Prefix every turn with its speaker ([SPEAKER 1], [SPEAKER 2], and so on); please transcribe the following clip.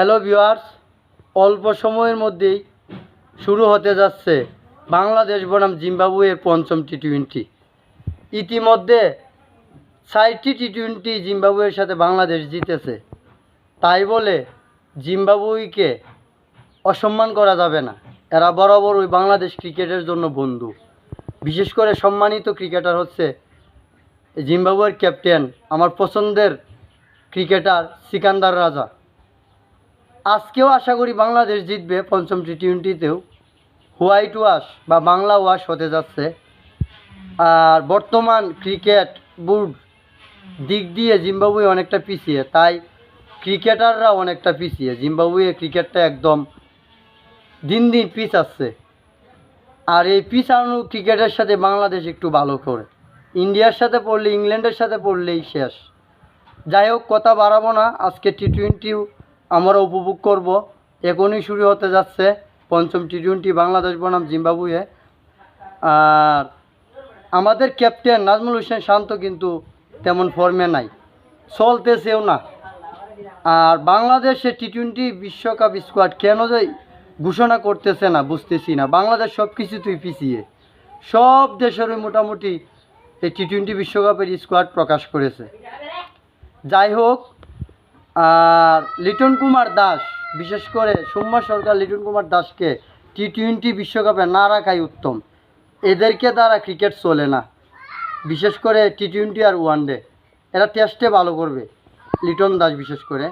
[SPEAKER 1] Hello viewers অল্প সময়ের মধ্যেই শুরু হতে যাচ্ছে বাংলাদেশ বনাম জিম্বাবুয়ের পঞ্চম টি টোয়েন্টি ইতিমধ্যে ষাটটি টি টোয়েন্টি জিম্বাবুয়ের সাথে বাংলাদেশ জিতেছে। তাই বলে জিম্বাবুইকে অসম্মান করা যাবে না। এরা বরাবর ওই বাংলাদেশ ক্রিকেটের জন্য বন্ধু। বিশেষ করে সম্মানিত ক্রিকেটার হচ্ছে জিম্বাবুয়ের ক্যাপ্টেন, আমার পছন্দের ক্রিকেটার সিকান্দার রাজা। আজকেও আশা করি বাংলাদেশ জিতবে পঞ্চম টি টোয়েন্টিতেও হোয়াইট ওয়াশ বা বাংলা ওয়াশ হতে যাচ্ছে। আর বর্তমান ক্রিকেট বোর্ড দিক দিয়ে জিম্বাবুয়ে অনেকটা পিছিয়ে, তাই ক্রিকেটাররা অনেকটা পিছিয়ে। জিম্বাবুয়ে ক্রিকেটটা একদম দিন দিন পিছ আসছে আর এই পিছানো ক্রিকেটের সাথে বাংলাদেশ একটু ভালো করে। ইন্ডিয়ার সাথে পড়লে, ইংল্যান্ডের সাথে পড়লেই শেষ। যাই হোক, কথা বাড়াবো না। আজকে টি টোয়েন্টিও আমরা উপভোগ করব। এখনই শুরু হতে যাচ্ছে পঞ্চম টি টোয়েন্টি বাংলাদেশ বনাম জিম্বাবুয়ে। আর আমাদের ক্যাপ্টেন নাজমুল হোসেন শান্ত কিন্তু তেমন ফর্মে নাই। চলতেছেও না। আর বাংলাদেশে টি টোয়েন্টি বিশ্বকাপ স্কোয়াড কেন যে ঘোষণা করতেছে না বুঝতেছি না। বাংলাদেশ সব কিছুতেই পিছিয়ে। সব দেশেরই মোটামুটি এই টি টোয়েন্টি বিশ্বকাপের স্কোয়াড প্রকাশ করেছে। যাই হোক আর লিটন কুমার দাস, বিশেষ করে সোমবার সরকার লিটন কুমার দাসকে টি টোয়েন্টি বিশ্বকাপে না রাখাই উত্তম। এদেরকে দ্বারা ক্রিকেট চলে না। বিশেষ করে টি টোয়েন্টি আর ওয়ান ডে এরা টেস্টে ভালো করবে, লিটন দাস বিশেষ করে।